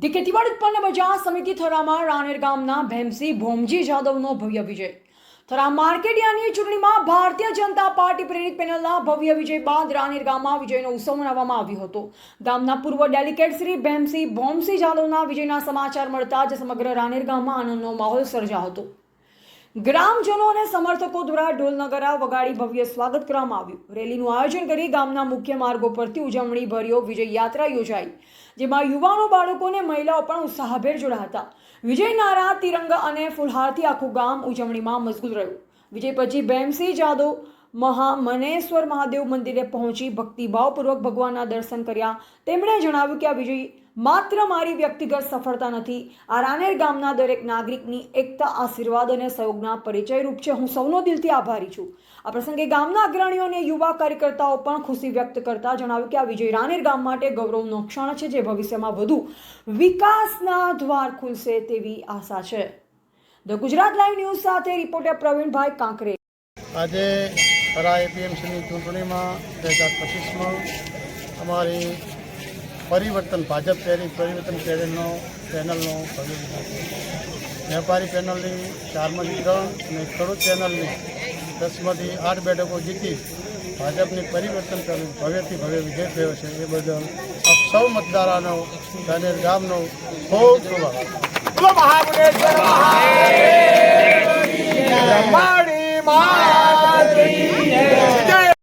The ખેતીવાડી ઉત્પન્ન બજાર સમિતિ થરામાં રાનેર ગામના ભેમસી ભોમજી જાદવનો ભવ્ય વિજય. થરા માર્કેડિયાની ચૂંટણીમાં ભારતીય જનતા પાર્ટી પ્રેરિત પેનલના ભવ્ય વિજય બાદ રાનેર ગામમાં વિજયનો ઉત્સવ મનાવવામાં આવ્યો હતો. ગામના પૂર્વ ડેલિકેટ શ્રી ભેમસી ભોમસી જાદવના વિજયના સમાચાર મળતા જ સમગ્ર રાનેર ગામમાં આનંદનો માહોલ સર્જાયો હતો. ગ્રામજનો અને સમર્થકો દ્વારા ઢોલ નગરા વગાડી ભવ્ય સ્વાગત કરવામાં આવ્યું. રેલીનું આયોજન કરી ગામના મુખ્ય માર્ગો પરથી ઉજવણી ભર્યો વિજય યાત્રા યોજાઈ, જેમાં યુવાનો બાળકો અને મહિલાઓ પણ ઉત્સાહભેર જોડાયા હતા. વિજય નારા, તિરંગા અને ફુલહારથી આખું ગામ ઉજવણીમાં મશગુલ રહ્યું. વિજય પછી ભેમસિંહ જાદવ મહા મનેશ્વર મહાદેવ મંદિરે પહોંચી ભક્તિભાવપૂર્વક ભગવાનના દર્શન કર્યા. તેમણે જણાવ્યું કે આ વિજય માત્ર મારી વ્યક્તિગત સફળતા નથી. આ રાનેર ગામના દરેક નાગરિકની એકતા, આશીર્વાદ અને સહયોગના પરિચય રૂપ છે. હું સૌનો દિલથી આભારી છું. આ પ્રસંગે ગામના અગ્રણીઓ અને યુવા કાર્યકર્તાઓ પણ ખુશી વ્યક્ત કરતા જણાવ્યું કે આ વિજય રાનેર ગામ માટે ગૌરવનો ક્ષણ છે, જે ભવિષ્યમાં વધુ વિકાસના દ્વાર ખુલશે તેવી આશા છે. ધ ગુજરાત લાઈવ ન્યૂઝ સાથે રિપોર્ટર પ્રવીણભાઈ કાંકરે. આજે ખરા એપીએમસીની ચૂંટણીમાં બે હજાર પચીસમાં અમારી પરિવર્તન ભાજપ પ્રેરિત પરિવર્તન પેનલનો પેનલનો. વેપારી પેનલની ચારમાંથી ત્રણ અને ખેડૂત પેનલની દસમાંથી આઠ બેઠકો જીતી ભાજપની પરિવર્તન પેનલ ભવ્યથી ભવ્ય વિજય થયો છે. એ બદલ આપ સૌ મતદારોનો દાનેર ગામનો ખૂબ ખૂબ આભાર. Mother